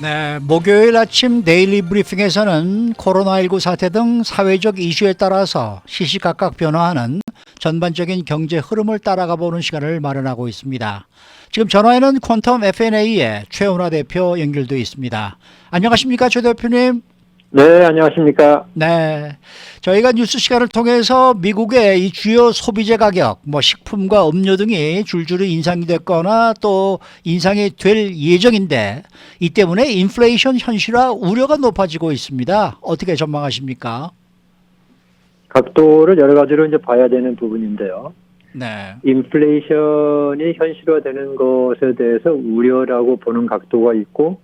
네, 목요일 아침 데일리 브리핑에서는 코로나19 사태 등 사회적 이슈에 따라서 시시각각 변화하는 전반적인 경제 흐름을 따라가 보는 시간을 마련하고 있습니다. 지금 전화에는 퀀텀 FNA의 최은화 대표 연결돼 있습니다. 안녕하십니까, 최 대표님? 네, 안녕하십니까. 네. 저희가 뉴스 시간을 통해서 미국의 이 주요 소비재 가격, 뭐 식품과 음료 등이 줄줄이 인상이 됐거나 또 인상이 될 예정인데 이 때문에 인플레이션 현실화 우려가 높아지고 있습니다. 어떻게 전망하십니까? 각도를 여러 가지로 이제 봐야 되는 부분인데요. 네. 인플레이션이 현실화되는 것에 대해서 우려라고 보는 각도가 있고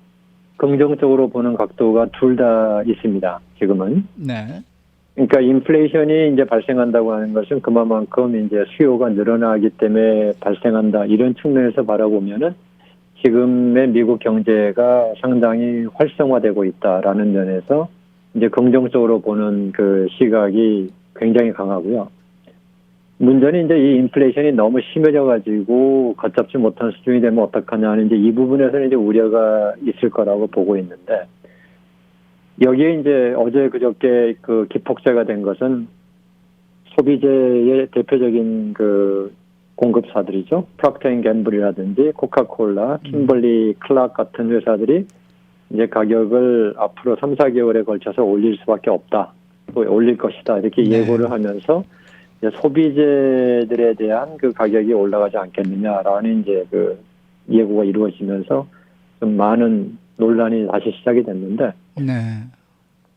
긍정적으로 보는 각도가 둘 다 있습니다. 지금은. 네. 그러니까 인플레이션이 이제 발생한다고 하는 것은 그만큼 이제 수요가 늘어나기 때문에 발생한다 이런 측면에서 바라보면은 지금의 미국 경제가 상당히 활성화되고 있다라는 면에서 이제 긍정적으로 보는 그 시각이 굉장히 강하고요. 문제는 이제 이 인플레이션이 너무 심해져 가지고 걷잡지 못한 수준이 되면 어떡하냐는 이제 이 부분에서는 이제 우려가 있을 거라고 보고 있는데 여기에 이제 어제 그저께 그 기폭제가 된 것은 소비재의 대표적인 그 공급사들이죠. 프락터앤 갬블이라든지 코카콜라, 킴벌리 클락 같은 회사들이 이제 가격을 앞으로 3, 4개월에 걸쳐서 올릴 수밖에 없다. 또 올릴 것이다. 이렇게 네. 예고를 하면서 소비재들에 대한 그 가격이 올라가지 않겠느냐라는 이제 그 예고가 이루어지면서 좀 많은 논란이 다시 시작이 됐는데 네.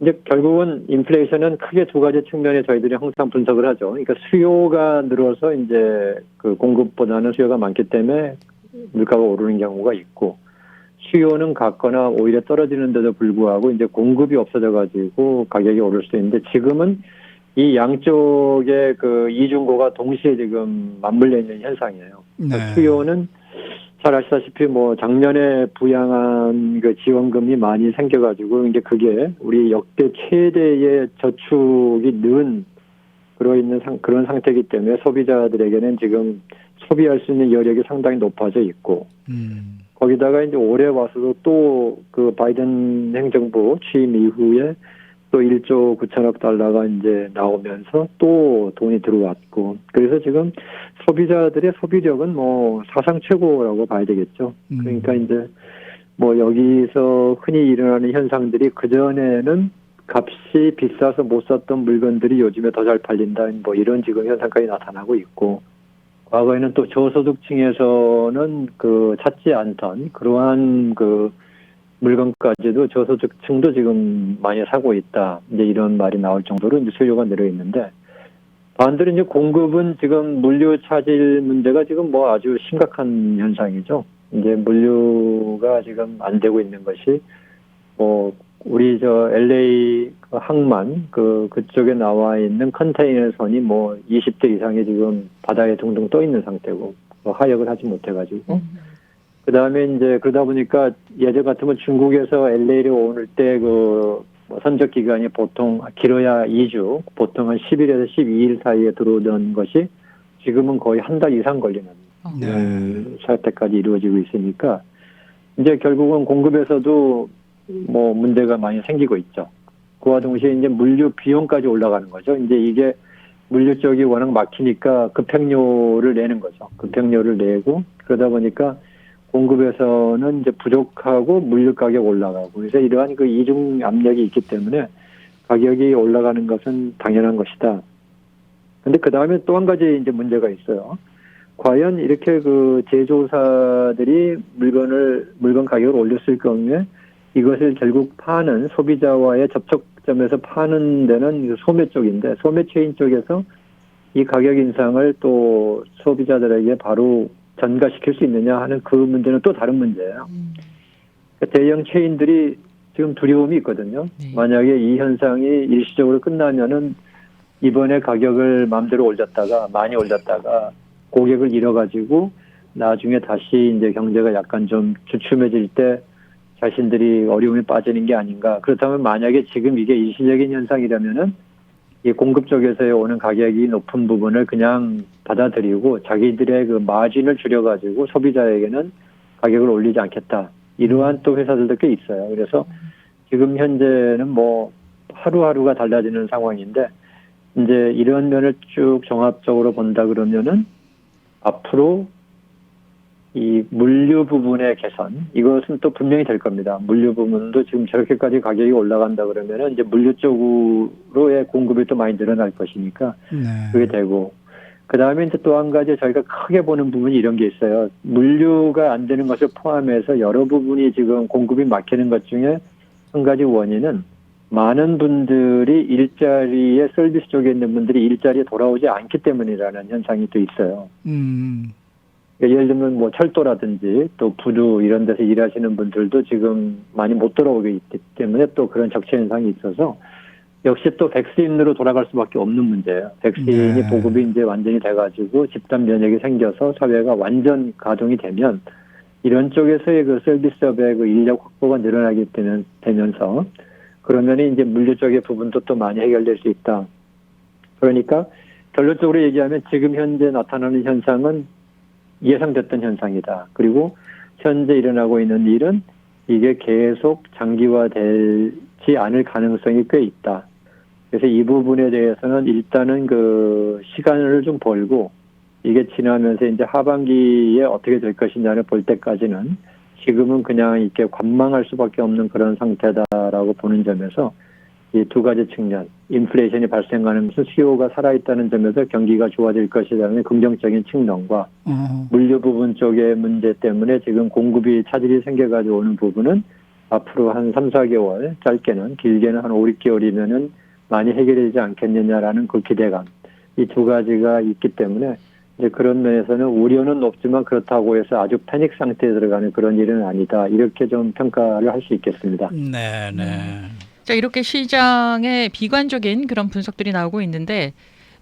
이제 결국은 인플레이션은 크게 두 가지 측면에 저희들이 항상 분석을 하죠. 그러니까 수요가 늘어서 이제 그 공급보다는 수요가 많기 때문에 물가가 오르는 경우가 있고 수요는 같거나 오히려 떨어지는데도 불구하고 이제 공급이 없어져 가지고 가격이 오를 수 있는데 지금은 이 양쪽의 그 이중고가 동시에 지금 맞물려 있는 현상이에요. 네. 수요는 잘 아시다시피 뭐 작년에 부양한 그 지원금이 많이 생겨가지고 이제 그게 우리 역대 최대의 저축이 는 그러 있는 상, 그런 상태이기 때문에 소비자들에게는 지금 소비할 수 있는 여력이 상당히 높아져 있고 음. 거기다가 이제 올해 와서도 또 그 바이든 행정부 취임 이후에 또 1조 9천억 달러가 이제 나오면서 또 돈이 들어왔고 그래서 지금 소비자들의 소비력은 뭐 사상 최고라고 봐야 되겠죠. 음. 그러니까 이제 뭐 여기서 흔히 일어나는 현상들이 그 전에는 값이 비싸서 못 샀던 물건들이 요즘에 더 잘 팔린다 뭐 이런 지금 현상까지 나타나고 있고 과거에는 또 저소득층에서는 그 찾지 않던 그러한 그 물건까지도 저소득층도 지금 많이 사고 있다. 이제 이런 말이 나올 정도로 이제 수요가 늘어 있는데 반대로 이제 공급은 지금 물류 차질 문제가 지금 뭐 아주 심각한 현상이죠. 이제 물류가 지금 안 되고 있는 것이 뭐 우리 저 LA 그 항만 그 그쪽에 나와 있는 컨테이너 선이 뭐 20대 이상이 지금 바다에 둥둥 떠 있는 상태고 뭐 하역을 하지 못해 가지고 그 다음에 이제 그러다 보니까 예전 같으면 중국에서 LA로 오늘 때그 뭐 선적 기간이 보통 길어야 2주, 보통 한 10일에서 12일 사이에 들어오던 것이 지금은 거의 한 달 이상 걸리는 네. 음, 사태까지 이루어지고 있으니까 이제 결국은 공급에서도 뭐 문제가 많이 생기고 있죠. 그와 동시에 이제 물류 비용까지 올라가는 거죠. 이제 이게 물류 쪽이 워낙 막히니까 급행료를 내는 거죠. 급행료를 내고 그러다 보니까 공급에서는 이제 부족하고 물류 가격 올라가고 그래서 이러한 그 이중 압력이 있기 때문에 가격이 올라가는 것은 당연한 것이다. 근데 그 다음에 또 한 가지 이제 문제가 있어요. 과연 이렇게 그 제조사들이 물건을 물건 가격을 올렸을 경우에 이것을 결국 파는 소비자와의 접촉점에서 파는 데는 소매 쪽인데 소매 체인 쪽에서 이 가격 인상을 또 소비자들에게 바로 전가시킬 수 있느냐 하는 그 문제는 또 다른 문제예요. 그러니까 대형 체인들이 지금 두려움이 있거든요. 네. 만약에 이 현상이 일시적으로 끝나면은 이번에 가격을 마음대로 올렸다가 많이 올렸다가 고객을 잃어가지고 나중에 다시 이제 경제가 약간 좀 주춤해질 때 자신들이 어려움에 빠지는 게 아닌가. 그렇다면 만약에 지금 이게 일시적인 현상이라면은 이 공급 쪽에서 오는 가격이 높은 부분을 그냥 받아들이고 자기들의 그 마진을 줄여가지고 소비자에게는 가격을 올리지 않겠다. 이러한 또 회사들도 꽤 있어요. 그래서 지금 현재는 뭐 하루하루가 달라지는 상황인데 이제 이런 면을 쭉 종합적으로 본다 그러면은 앞으로 이 물류 부분의 개선 이것은 또 분명히 될 겁니다. 물류 부분도 지금 저렇게까지 가격이 올라간다 그러면은 이제 물류 쪽으로의 공급이 또 많이 늘어날 것이니까 네. 그게 되고 그 다음에 이제 또 한 가지 저희가 크게 보는 부분이 이런 게 있어요. 물류가 안 되는 것을 포함해서 여러 부분이 지금 공급이 막히는 것 중에 한 가지 원인은 많은 분들이 일자리에 서비스 쪽에 있는 분들이 일자리에 돌아오지 않기 때문이라는 현상이 또 있어요. 음. 그러니까 예를 들면 뭐 철도라든지 또 부두 이런 데서 일하시는 분들도 지금 많이 못 돌아오기 있기 때문에 또 그런 적체 현상이 있어서 역시 또 백신으로 돌아갈 수밖에 없는 문제예요. 백신이 네. 보급이 이제 완전히 돼가지고 집단 면역이 생겨서 사회가 완전 가동이 되면 이런 쪽에서의 그 서비스업의 그 인력 확보가 늘어나게 되면, 되면서 그러면 이제 물류 쪽의 부분도 또 많이 해결될 수 있다. 그러니까 결론적으로 얘기하면 지금 현재 나타나는 현상은 예상됐던 현상이다. 그리고 현재 일어나고 있는 일은 이게 계속 장기화되지 않을 가능성이 꽤 있다. 그래서 이 부분에 대해서는 일단은 그 시간을 좀 벌고 이게 지나면서 이제 하반기에 어떻게 될 것이냐를 볼 때까지는 지금은 그냥 이렇게 관망할 수밖에 없는 그런 상태다라고 보는 점에서 이 두 가지 측면, 인플레이션이 발생하면서 수요가 살아있다는 점에서 경기가 좋아질 것이라는 긍정적인 측면과 어. 물류 부분 쪽의 문제 때문에 지금 공급이 차질이 생겨가지고 오는 부분은 앞으로 한 3, 4개월, 짧게는, 길게는 한 5, 6개월이면은 많이 해결되지 않겠느냐라는 그 기대감. 이 두 가지가 있기 때문에 이제 그런 면에서는 우려는 높지만 그렇다고 해서 아주 패닉 상태에 들어가는 그런 일은 아니다. 이렇게 좀 평가를 할 수 있겠습니다. 네, 네. 자, 이렇게 시장에 비관적인 그런 분석들이 나오고 있는데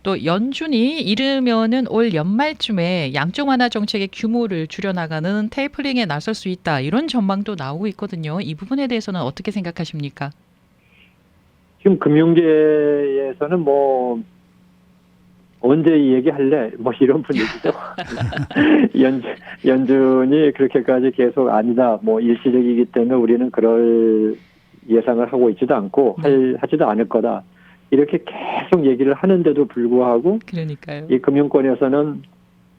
또 연준이 이르면은 올 연말쯤에 양적 완화 정책의 규모를 줄여나가는 테이퍼링에 나설 수 있다 이런 전망도 나오고 있거든요. 이 부분에 대해서는 어떻게 생각하십니까? 지금 금융계에서는 뭐 언제 이 얘기 할래? 뭐 이런 분위기죠. 연준, 연준이 그렇게까지 계속 아니다. 뭐 일시적이기 때문에 우리는 그럴 예상을 하고 있지도 않고 할, 하지도 않을 거다. 이렇게 계속 얘기를 하는데도 불구하고 그러니까요. 이 금융권에서는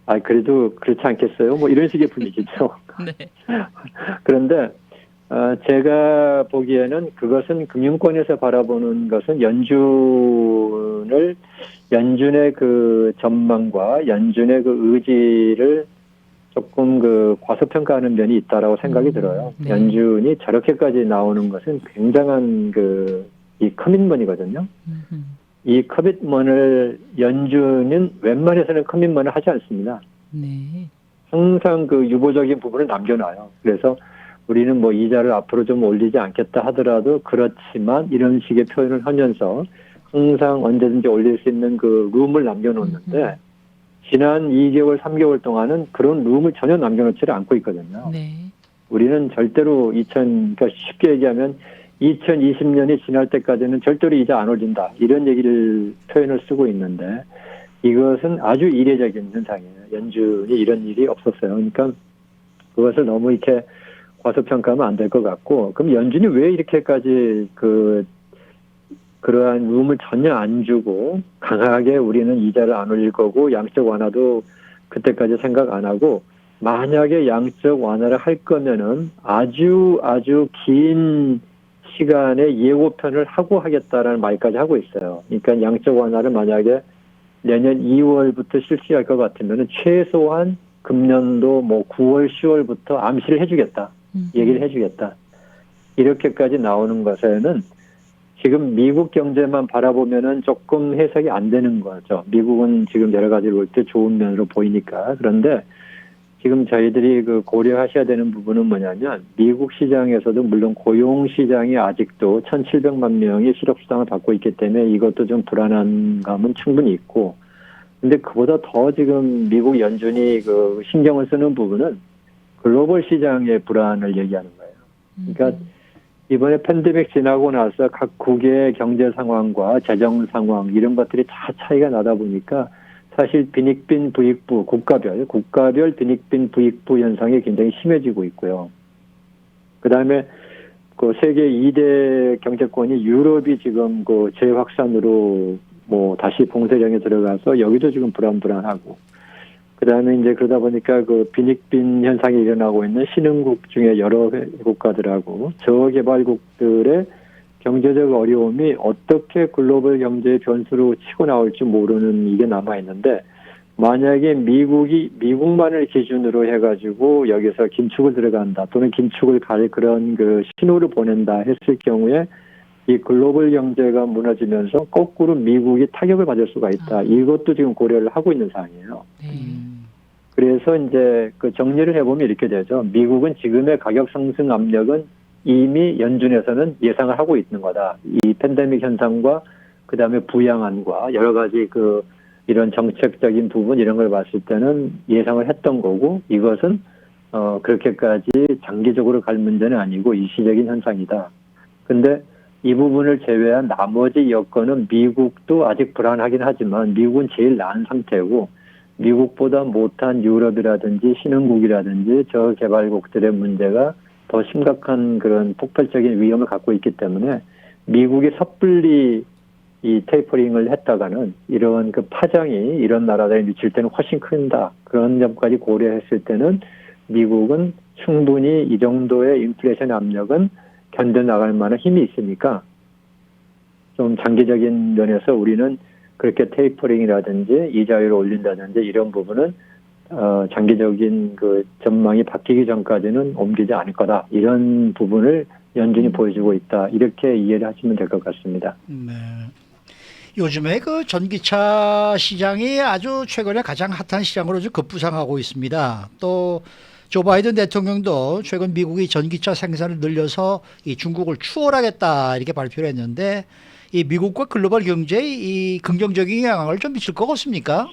아 그래도 그렇지 않겠어요? 뭐 이런 식의 분위기죠. 네. 그런데 어, 제가 보기에는 그것은 금융권에서 바라보는 것은 연준을 연준의 그 전망과 연준의 그 의지를 조금 그 과소평가하는 면이 있다라고 생각이 음, 들어요. 네. 연준이 저렇게까지 나오는 것은 굉장한 그 이 커밋먼이거든요. 음흠. 이 커밋먼을 연준은 웬만해서는 커밋먼을 하지 않습니다. 네. 항상 그 유보적인 부분을 남겨놔요. 그래서 우리는 뭐 이자를 앞으로 좀 올리지 않겠다 하더라도 그렇지만 이런 식의 표현을 하면서 항상 언제든지 올릴 수 있는 그 룸을 남겨놓는데 지난 2개월, 3개월 동안은 그런 룸을 전혀 남겨놓지를 않고 있거든요. 네. 우리는 절대로 2000, 그러니까 쉽게 얘기하면 2020년이 지날 때까지는 절대로 이자 안 올린다. 이런 얘기를 표현을 쓰고 있는데 이것은 아주 이례적인 현상이에요. 연준이 이런 일이 없었어요. 그러니까 그것을 너무 이렇게 과소평가하면 안 될 것 같고 그럼 연준이 왜 이렇게까지 그 그러한 룸을 전혀 안 주고 강하게 우리는 이자를 안 올릴 거고 양적 완화도 그때까지 생각 안 하고 만약에 양적 완화를 할 거면은 아주 아주 긴 시간에 예고편을 하고 하겠다라는 말까지 하고 있어요. 그러니까 양적 완화를 만약에 내년 2월부터 실시할 것 같으면은 최소한 금년도 뭐 9월, 10월부터 암시를 해주겠다. 음흠. 얘기를 해주겠다. 이렇게까지 나오는 것에는 지금 미국 경제만 바라보면은 조금 해석이 안 되는 거죠. 미국은 지금 여러 가지로 볼 때 좋은 면으로 보이니까. 그런데 지금 저희들이 그 고려하셔야 되는 부분은 뭐냐면 미국 시장에서도 물론 고용 시장이 아직도 1,700만 명이 실업 수당을 받고 있기 때문에 이것도 좀 불안한 감은 충분히 있고 근데 그보다 더 지금 미국 연준이 그 신경을 쓰는 부분은 글로벌 시장의 불안을 얘기하는 거예요. 그러니까 이번에 팬데믹 지나고 나서 각 국의 경제 상황과 재정 상황 이런 것들이 다 차이가 나다 보니까 사실 빈익빈 부익부 국가별 국가별 빈익빈 부익부 현상이 굉장히 심해지고 있고요. 그다음에 그 세계 2대 경제권이 유럽이 지금 그 재확산으로 뭐 다시 봉쇄령에 들어가서 여기도 지금 불안불안하고 그다음에 이제 그러다 보니까 그 빈익빈 현상이 일어나고 있는 신흥국 중에 여러 국가들하고 저개발국들의 경제적 어려움이 어떻게 글로벌 경제의 변수로 치고 나올지 모르는 이게 남아 있는데 만약에 미국이 미국만을 기준으로 해가지고 여기서 긴축을 들어간다 또는 긴축을 갈 그런 그 신호를 보낸다 했을 경우에 이 글로벌 경제가 무너지면서 거꾸로 미국이 타격을 받을 수가 있다. 아. 이것도 지금 고려를 하고 있는 상황이에요. 네. 음, 그래서 이제 그 정리를 해보면 이렇게 되죠. 미국은 지금의 가격 상승 압력은 이미 연준에서는 예상을 하고 있는 거다. 이 팬데믹 현상과 그 다음에 부양안과 여러 가지 그 이런 정책적인 부분 이런 걸 봤을 때는 예상을 했던 거고 이것은 어 그렇게까지 장기적으로 갈 문제는 아니고 일시적인 현상이다. 근데 이 부분을 제외한 나머지 여건은 미국도 아직 불안하긴 하지만 미국은 제일 나은 상태고 미국보다 못한 유럽이라든지 신흥국이라든지 저개발국들의 문제가 더 심각한 그런 폭발적인 위험을 갖고 있기 때문에 미국이 섣불리 이 테이퍼링을 했다가는 이런 그 파장이 이런 나라들에 미칠 때는 훨씬 큰다. 그런 점까지 고려했을 때는 미국은 충분히 이 정도의 인플레이션 압력은 견뎌 나갈 만한 힘이 있으니까 좀 장기적인 면에서 우리는 그렇게 테이퍼링이라든지 이자율을 올린다든지 이런 부분은 어, 장기적인 그 전망이 바뀌기 전까지는 옮기지 않을 거다. 이런 부분을 연준이 보여주고 있다. 이렇게 이해를 하시면 될 것 같습니다. 네. 요즘에 그 전기차 시장이 아주 최근에 가장 핫한 시장으로 좀 급부상하고 있습니다. 또 조 바이든 대통령도 최근 미국이 전기차 생산을 늘려서 이 중국을 추월하겠다 이렇게 발표를 했는데 이 미국과 글로벌 경제에 이 긍정적인 영향을 좀 미칠 것 같습니까?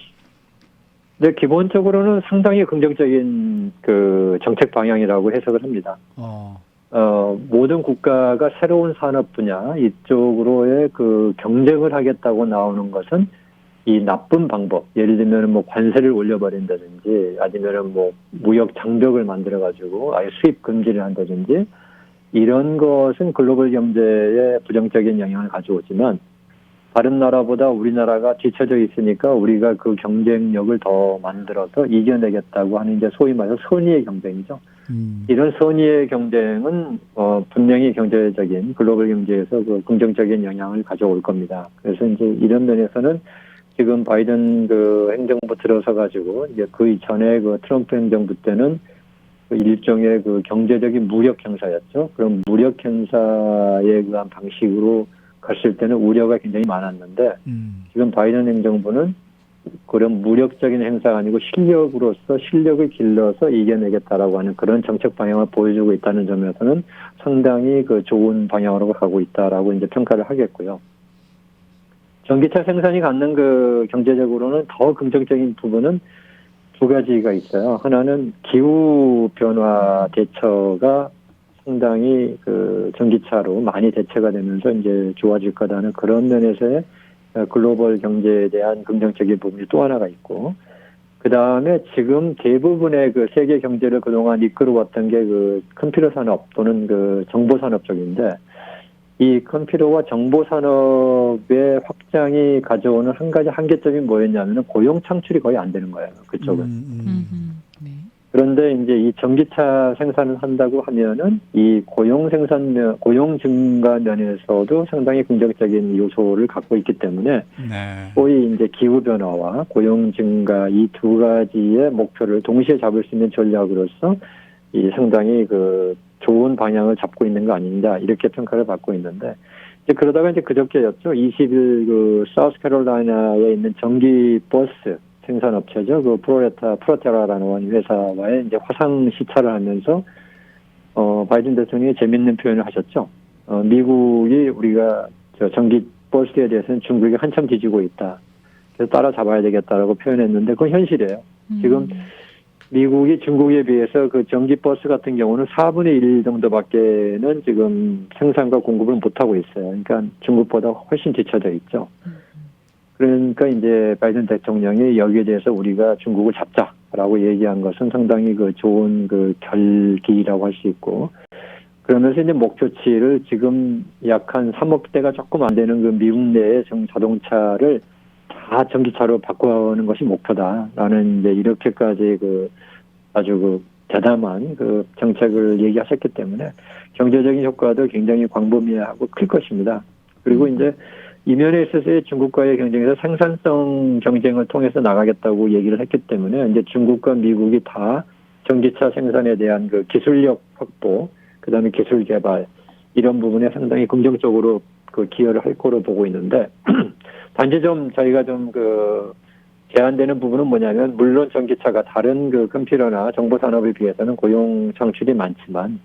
근데 기본적으로는 상당히 긍정적인 그 정책 방향이라고 해석을 합니다. 어, 어, 모든 국가가 새로운 산업 분야 이쪽으로의 그 경쟁을 하겠다고 나오는 것은 이 나쁜 방법, 예를 들면 뭐 관세를 올려버린다든지 아니면은 뭐 무역 장벽을 만들어가지고 아예 수입 금지를 한다든지 이런 것은 글로벌 경제에 부정적인 영향을 가져오지만 다른 나라보다 우리나라가 뒤처져 있으니까 우리가 그 경쟁력을 더 만들어서 이겨내겠다고 하는 이제 소위 말해서 선의의 경쟁이죠. 음, 이런 선의의 경쟁은 어, 분명히 경제적인 글로벌 경제에서 그 긍정적인 영향을 가져올 겁니다. 그래서 이제 이런 면에서는 지금 바이든 그 행정부 들어서 가지고 이제 그 이전에 그 트럼프 행정부 때는 그 일종의 그 경제적인 무력 행사였죠. 그런 무력 행사에 의한 방식으로 갔을 때는 우려가 굉장히 많았는데 음, 지금 바이든 행정부는 그런 무력적인 행사가 아니고 실력으로서 실력을 길러서 이겨내겠다라고 하는 그런 정책 방향을 보여주고 있다는 점에서는 상당히 그 좋은 방향으로 가고 있다라고 이제 평가를 하겠고요. 전기차 생산이 갖는 그 경제적으로는 더 긍정적인 부분은 두 가지가 있어요. 하나는 기후 변화 대처가 상당히 그 전기차로 많이 대체가 되면서 이제 좋아질 거다는 그런 면에서의 어, 글로벌 경제에 대한 긍정적인 부분이 또 하나가 있고, 그 다음에 지금 대부분의 그 세계 경제를 그동안 이끌어왔던 게 그 컴퓨터 산업 또는 그 정보 산업 쪽인데, 이 컴퓨터와 정보 산업의 확장이 가져오는 한 가지 한계점이 뭐였냐면은 고용 창출이 거의 안 되는 거예요. 그쪽은. 음, 음. 음, 네. 그런데 이제 이 전기차 생산을 한다고 하면은 이 고용 생산 면, 고용 증가 면에서도 상당히 긍정적인 요소를 갖고 있기 때문에 네. 소위 이제 기후 변화와 고용 증가 이 두 가지의 목표를 동시에 잡을 수 있는 전략으로서 이 상당히 그 방향을 잡고 있는 거 아닌가 이렇게 평가를 받고 있는데 이제 그러다가 이제 그저께였죠. 20일 그 사우스캐롤라이나에 있는 전기 버스 생산업체죠. 그 프로레타 프로테라라는 회사와의 이제 화상 시찰을 하면서 어 바이든 대통령이 재밌는 표현을 하셨죠. 어 미국이 우리가 저 전기 버스에 대해서는 중국이 한참 뒤지고 있다. 그래서 따라잡아야 되겠다라고 표현했는데 그건 현실이에요. 지금 미국이 중국에 비해서 그 전기 버스 같은 경우는 4분의 1 정도밖에는 지금 생산과 공급을 못 하고 있어요. 그러니까 중국보다 훨씬 뒤쳐져 있죠. 그러니까 이제 바이든 대통령이 여기에 대해서 우리가 중국을 잡자라고 얘기한 것은 상당히 그 좋은 그 결기라고 할 수 있고 그러면서 이제 목표치를 지금 약 한 3억 대가 조금 안 되는 그 미국 내의 정- 자동차를 다 전기차로 바꾸는 것이 목표다라는 이제 이렇게까지 그 아주 그 대담한 그 정책을 얘기하셨기 때문에 경제적인 효과도 굉장히 광범위하고 클 것입니다. 그리고 이제 이면에 있어서의 중국과의 경쟁에서 생산성 경쟁을 통해서 나가겠다고 얘기를 했기 때문에 이제 중국과 미국이 다 전기차 생산에 대한 그 기술력 확보, 그 다음에 기술 개발 이런 부분에 상당히 긍정적으로 그 기여를 할 거로 보고 있는데 단지 좀 저희가 좀 그 제한되는 부분은 뭐냐면 물론 전기차가 다른 그 컴퓨터나 정보 산업에 비해서는 고용 창출이 많지만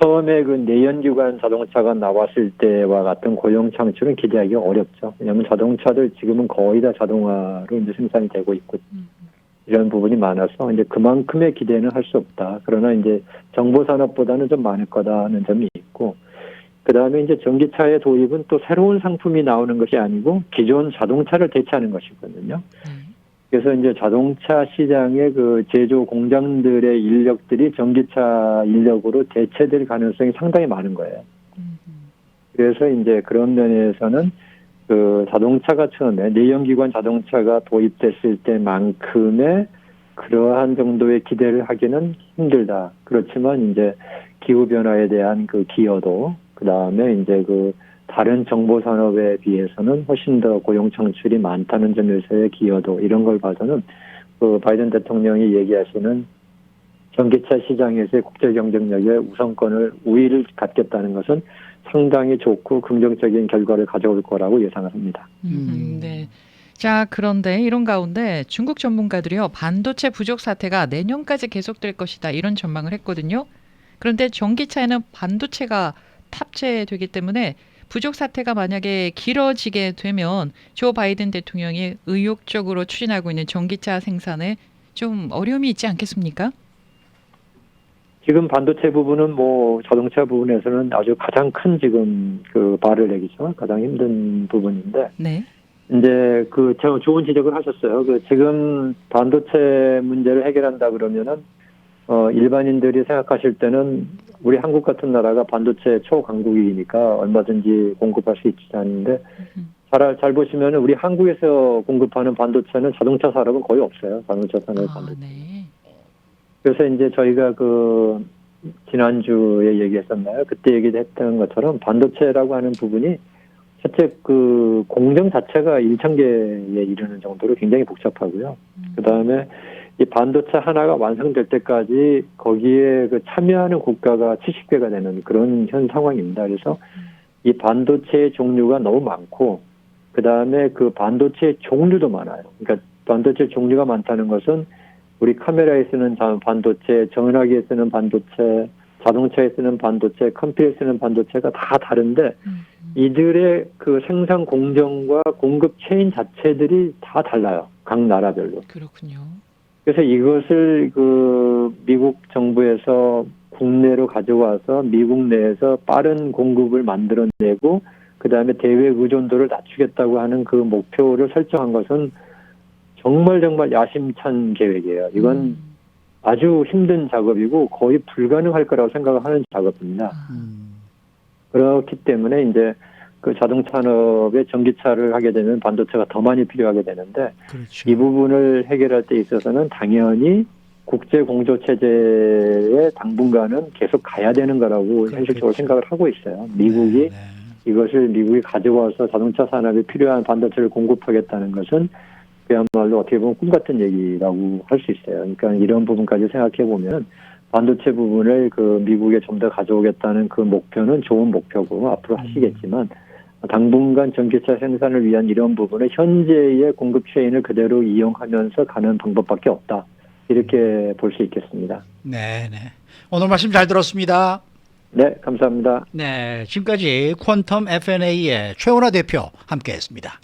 처음에 그 내연기관 자동차가 나왔을 때와 같은 고용 창출은 기대하기 어렵죠. 왜냐하면 자동차들 지금은 거의 다 자동화로 이제 생산이 되고 있고 음. 이런 부분이 많아서 이제 그만큼의 기대는 할 수 없다. 그러나 이제 정보 산업보다는 좀 많을 거다는 점이 있고 그 다음에 이제 전기차의 도입은 또 새로운 상품이 나오는 것이 아니고 기존 자동차를 대체하는 것이거든요. 네. 그래서 이제 자동차 시장의 그 제조 공장들의 인력들이 전기차 인력으로 대체될 가능성이 상당히 많은 거예요. 음. 그래서 이제 그런 면에서는 그 자동차가 처음에 내연기관 자동차가 도입됐을 때만큼의 그러한 정도의 기대를 하기는 힘들다. 그렇지만 이제 기후 변화에 대한 그 기여도 그 다음에 이제 그 다른 정보 산업에 비해서는 훨씬 더 고용 창출이 많다는 점에서의 기여도 이런 걸 봐서는 그 바이든 대통령이 얘기하시는 전기차 시장에서의 국제 경쟁력에 우선권을 우위를 갖겠다는 것은 상당히 좋고 긍정적인 결과를 가져올 거라고 예상을 합니다. 음. 음. 네. 자, 그런데 이런 가운데 중국 전문가들이요. 반도체 부족 사태가 내년까지 계속될 것이다. 이런 전망을 했거든요. 그런데 전기차에는 반도체가 탑재되기 때문에 부족 사태가 만약에 길어지게 되면 조 바이든 대통령이 의욕적으로 추진하고 있는 전기차 생산에 좀 어려움이 있지 않겠습니까? 지금 반도체 부분은 뭐 자동차 부분에서는 아주 가장 큰 지금 그 발을 내기죠. 가장 힘든 부분인데 네. 이제 그 저- 좋은 지적을 하셨어요. 그 지금 반도체 문제를 해결한다 그러면은 어 일반인들이 생각하실 때는 우리 한국 같은 나라가 반도체 초강국이니까 얼마든지 공급할 수 있지 않는데 음. 잘, 잘 보시면은 우리 한국에서 공급하는 반도체는 자동차 산업은 거의 없어요. 자동차 산업 아, 반도체. 네. 그래서 이제 저희가 그 지난주에 얘기했었나요? 그때 얘기했던 것처럼 반도체라고 하는 부분이 첫째 그 공정 자체가 1천 개에 이르는 정도로 굉장히 복잡하고요. 음. 그 다음에 이 반도체 하나가 완성될 때까지 거기에 그 참여하는 국가가 70개가 되는 그런 현 상황입니다. 그래서 이 반도체의 종류가 너무 많고 그 다음에 그 반도체의 종류도 많아요. 그러니까 반도체 종류가 많다는 것은 우리 카메라에 쓰는 자- 반도체, 전화기에 쓰는 반도체, 자동차에 쓰는 반도체, 컴퓨터에 쓰는 반도체가 다 다른데 음. 이들의 그 생산 공정과 공급 체인 자체들이 다 달라요. 각 나라별로. 그렇군요. 그래서 이것을 그 미국 정부에서 국내로 가져와서 미국 내에서 빠른 공급을 만들어내고 그 다음에 대외 의존도를 낮추겠다고 하는 그 목표를 설정한 것은 정말 정말 야심찬 계획이에요. 이건 음. 아주 힘든 작업이고 거의 불가능할 거라고 생각을 하는 작업입니다. 아. 음. 그렇기 때문에 이제 그 자동차 산업에 전기차를 하게 되면 반도체가 더 많이 필요하게 되는데 그렇죠. 이 부분을 해결할 때 있어서는 당연히 국제 공조 체제에 당분간은 계속 가야 되는 거라고 그렇겠죠. 현실적으로 생각을 하고 있어요. 미국이 네, 네. 이것을 미국이 가져와서 자동차 산업에 필요한 반도체를 공급하겠다는 것은 그야말로 어떻게 보면 꿈 같은 얘기라고 할 수 있어요. 그러니까 이런 부분까지 생각해 보면 반도체 부분을 그 미국에 좀 더 가져오겠다는 그 목표는 좋은 목표고 앞으로 하시겠지만 당분간 전기차 생산을 위한 이런 부분은 현재의 공급 체인을 그대로 이용하면서 가는 방법밖에 없다. 이렇게 볼 수 있겠습니다. 네, 네. 오늘 말씀 잘 들었습니다. 네, 감사합니다. 네, 지금까지 퀀텀 FNA의 최원화 대표 함께했습니다.